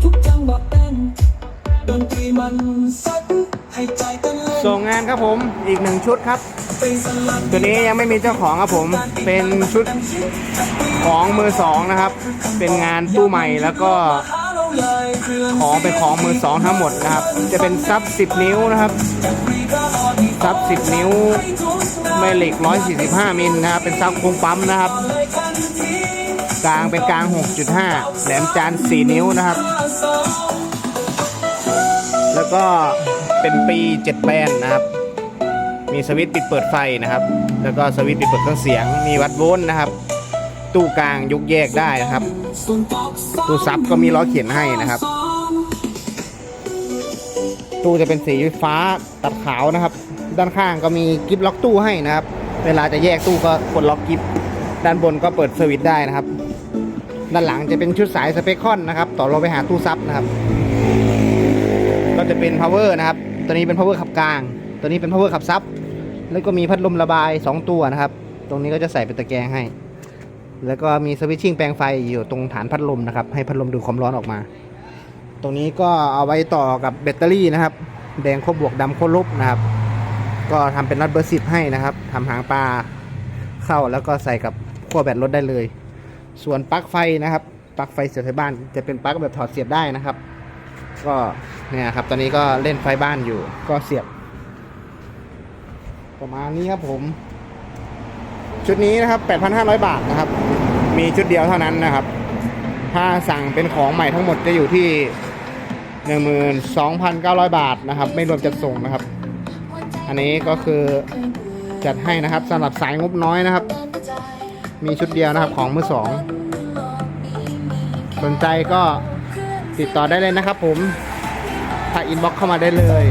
เสียงสะท้านทุกจังหวะเต้นดนตรีมันซัดให้ใจเต้นเล่นส่งงานครับผมอีกหนึ่งชุดครับ ไปสลัดตัวนี้ยังไม่มีเจ้าของครับผม เป็นชุดของมือสองนะครับ เป็นงานตู้ใหม่แล้วก็หาเราเลยเคลื่อนของเป็นของมือสองทั้งหมดนะครับ จะเป็นซับ 10 นิ้วนะครับซับ 10 นิ้วแม่เหล็ก 145 มิลนะครับ เป็นซับโค้งปั๊มนะครับ กลางเป็นกลาง 6.5 แหลมจาน 4 นิ้วนะครับ แล้วก็เป็นปี 7 แบนนะครับ มีสวิตช์ปิดเปิดไฟนะครับ แล้วก็สวิตช์ปิดเปิดเครื่องเสียง มีวัดโวลต์นะครับ ตู้กลางยกแยกได้นะครับ ตู้ซับก็มีล้อเขียนให้นะครับ ตู้จะเป็นสีฟ้าตัดขาวนะครับ ด้านข้างก็มีกิฟล็อกตู้ให้นะครับ เวลาจะแยกตู้ก็กดล็อกกิฟ ด้านบนก็เปิดสวิตช์ได้นะครับ ด้านหลังจะเป็นชุดสายสเปคคอนนะครับ ต่อเราไปหาตู้ซับนะครับ ก็จะเป็น power นะครับ ตัวนี้เป็น power ขับกลาง ตัวนี้เป็น power ขับซับ แล้วก็มีพัดลมระบาย 2 ตัวนะครับ ตรงนี้ก็จะใส่เป็นตะแกรงให้ แล้วก็มีสวิตชิ่งแปลงไฟอยู่ตรงฐานพัดลมนะครับ ให้พัดลมดูดความร้อนออกมา ตรงนี้ก็เอาไว้ต่อกับแบตเตอรี่นะครับ แดงโคบวกดำโคลบนะครับ ก็ทำเป็นน็อตเบอร์สิบให้นะครับทำหางปลาเข้าแล้วก็ใส่กับ ขั้วแบตรถได้เลย ส่วนปลั๊กไฟนะครับปลั๊กไฟเสียบไฟบ้านจะเป็นปลั๊กแบบถอดเสียบได้นะครับ ก็เนี่ยครับตอนนี้ก็เล่นไฟบ้านอยู่ ก็เสียบ ประมาณนี้ครับผม ชุดนี้นะครับ 8,500 บาทนะครับ มีชุดเดียวเท่านั้นนะครับ ถ้าสั่งเป็นของใหม่ทั้งหมดจะอยู่ที่12,900 บาทนะครับ ไม่รวมจัดส่งนะครับ อันนี้ก็คือจัดให้นะครับสำหรับสายงบน้อยนะครับ มีชุดเดียวนะครับของมือสอง สนใจก็ติดต่อได้เลยนะครับผมถ้าอินบ็อกเข้ามาได้เลย